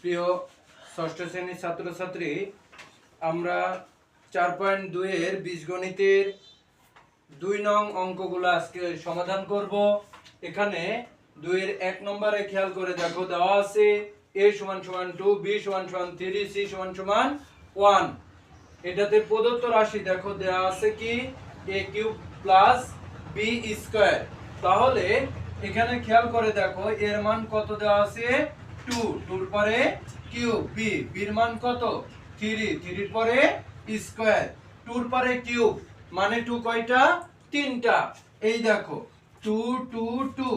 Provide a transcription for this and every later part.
প্রিয় ষষ্ঠ শ্রেণির ছাত্রছাত্রী, আমরা চার পয়েন্ট দুইয়ের বীজগণিতের দুই নং অঙ্কগুলো আজকে সমাধান করব। এখানে দুইয়ের এক নম্বরে খেয়াল করে দেখো, দেওয়া আছে এ সমান সমান টু বি সমান সমান থ্রি সি সমান সমান ওয়ান এটাতে প্রদত্ত রাশি দেখো, দেওয়া আছে কি? A cube plus B square তাহলে এখানে খেয়াল করে দেখো, এর মান কত দেওয়া আছে? টু টুর পরে কিউব বি বির মান কত? থ্রি থ্রির পরে স্কোয়ার টুর পরে কিউব মানে টু কয়টা? তিনটা। এই দেখো টু টু টু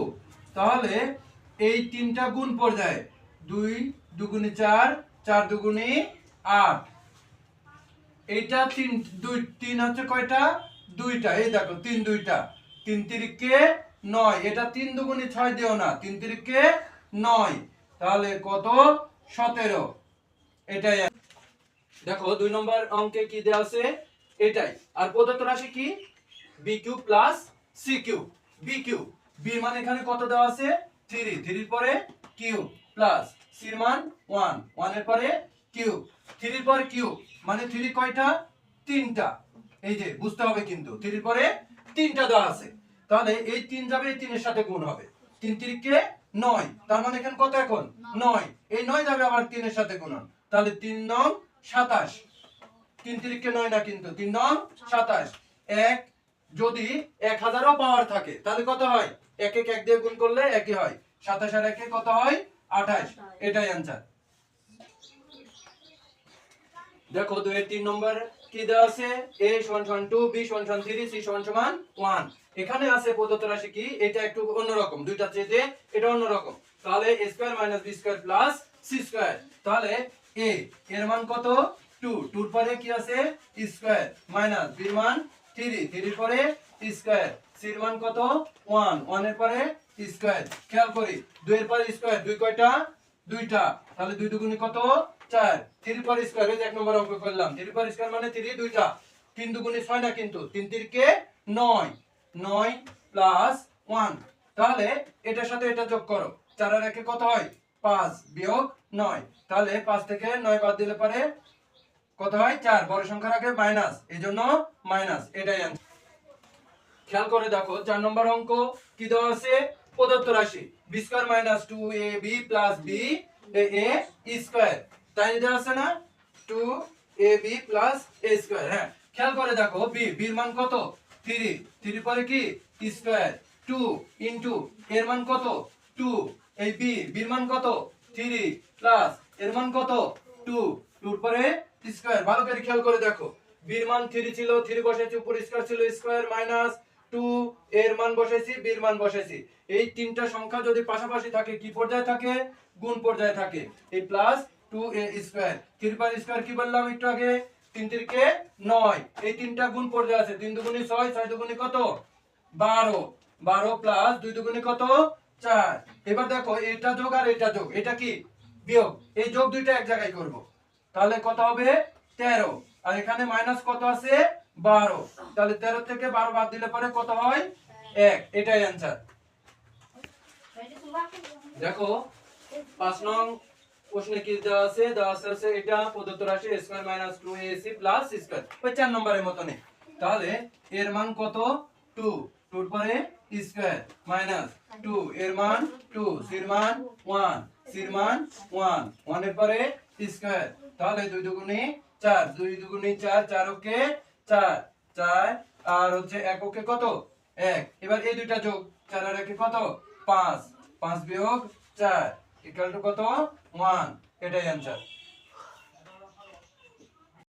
তাহলে এই তিনটা গুণ পর্যায়ে, দুই দুগুণে চার চার দুগুণে আট। এইটা তিন, দুই, তিন হচ্ছে কয়টা? দুইটা। এই দেখো, তিন, দুইটা। তিন তিরিকে নয়। এটা তিন দুগুণে ছয় দিও না। তিন তিরিকে নয়। তাহলে কত? সতেরো। এটাই দেখো, দুই নম্বর অঙ্কে কি দেওয়া আছে? এটাই। আর প্রদত্ত রাশি কি? B cube plus C cube B cube B মানে এখানে কত দেওয়া আছে? থ্রি থ্রির পরে কিউ প্লাস সির মান ওয়ান ওয়ানের পরে কিউ থ্রির পরে কিউ মানে থ্রি কয়টা? তিনটা। এই যে, বুঝতে হবে কিন্তু। থ্রির পরে তিনটা দেওয়া আছে। তাহলে এই তিন যাবে, তিনের সাথে গুণ হবে। তিন তিরিকে নয়। তার মানে এখানে কত এখন? নয়। এই নয় যাবে আবার তিনের সাথে গুণন। তাহলে তিন নং সাতাশ। তিন তিরিকে নয় না কিন্তু তিন নং সাতাশ। এক যদি এক হাজারও পাওয়ার থাকে তাহলে কত হয়? এক এক এক দিয়ে গুণ করলে একই হয়। সাতাশ আর একে কত হয়? আঠাশ। এটাই অ্যান্সার দেখো দুই তিন নম্বর কি কত? টু টুর পরে কি আছে? স্কোয়ার মাইনাস বির মান থ্রি থ্রির পরে স্কোয়ার সির মান কত? ওয়ান ওয়ানের পরে স্কোয়ার খেয়াল করি, দুইয়ের পরে স্কোয়ার দুই কয়টা? দুইটা। তাহলে দুই দুগুণে কত? চার। থ্রি পর স্কোয়ার এই এক নম্বর অঙ্ক করলাম। থ্রি স্কোয়ার মানে থ্রি দুইটা। তিন দুগুণে ছয় না কিন্তু। তিন তিরকে নয়। নয় প্লাস ওয়ান তাহলে এটার সাথে এটা যোগ করো। চার আর একে কত হয়? পাঁচ বিয়োগ নয়। তাহলে পাঁচ থেকে নয় বাদ দিলে পারে কত হয়? চার। বড় সংখ্যার আগে মাইনাস এই জন্য মাইনাস এটাই। খেয়াল করে দেখো, চার নম্বর অঙ্ক কি দেওয়া আছে? প্রদত্ত রাশি। B square minus two A B plus B A square তাই দেওয়া আছে না? Two A B plus A square হ্যাঁ। খেয়াল করে দেখো বি বির মান কত? থ্রি থ্রি পরে কি? স্কোয়ার টু ইন্টু এর মান কত? টু এই বি বির মান কত? থ্রি প্লাস এর মান কত? টু টুর পরে স্কোয়ার ভালো করে খেয়াল করে দেখো। বির মান থ্রি ছিল থ্রি বসেছি, উপর স্কোয়ার ছিল স্কোয়ার মাইনাস টু এর মান বসেছি বির মান বসেছি এই তিনটা সংখ্যা যদি পাশাপাশি থাকে, কি পর্যায়ে থাকে? গুণ পর্যায়ে থাকে। এই plus two A square three per square কি বললাম একটু আগে? তিন তিরকে নয়। এই তিনটা গুণ পর্যায়ে আছে। তিন দুগুণি ছয় ছয় দুগুণি কত? বারো। বারো প্লাস দুই দুগুণি কত? চার। এবার দেখো, এটা যোগ আর এটা যোগ। এটা কি? বিয়োগ। এই যোগ দুইটা এক জায়গায় করব। তাহলে কত হবে? তেরো। আর এখানে মাইনাস কত আছে? বারো। তাহলে তেরো থেকে বারো বাদ দিলে পরে কত হয়? এক। এটাই অ্যান্সার দেখো, পাঁচ নং প্রশ্নে কি দেওয়া আছে? দেওয়া আছে এটা প্রদত্ত রাশি square minus two A C plus square ওই চার নম্বরের তাহলে এর মান কত? টু টুর পরে স্কয়ার মাইনাস টু এর মান টু সির মান ওয়ান সির মান ওয়ান ওয়ানের পরে স্কয়ার তাহলে দুই দুগুণে চার। দুই দুগুণে চার চার ওকে চার চার, আর হচ্ছে এককে কত? এক। এবার এই দুইটা যোগ, চার আর একে কত? পাঁচ। পাঁচ বিয়োগ চার ইকাল টু কত? ওয়ান এটাই অ্যান্সার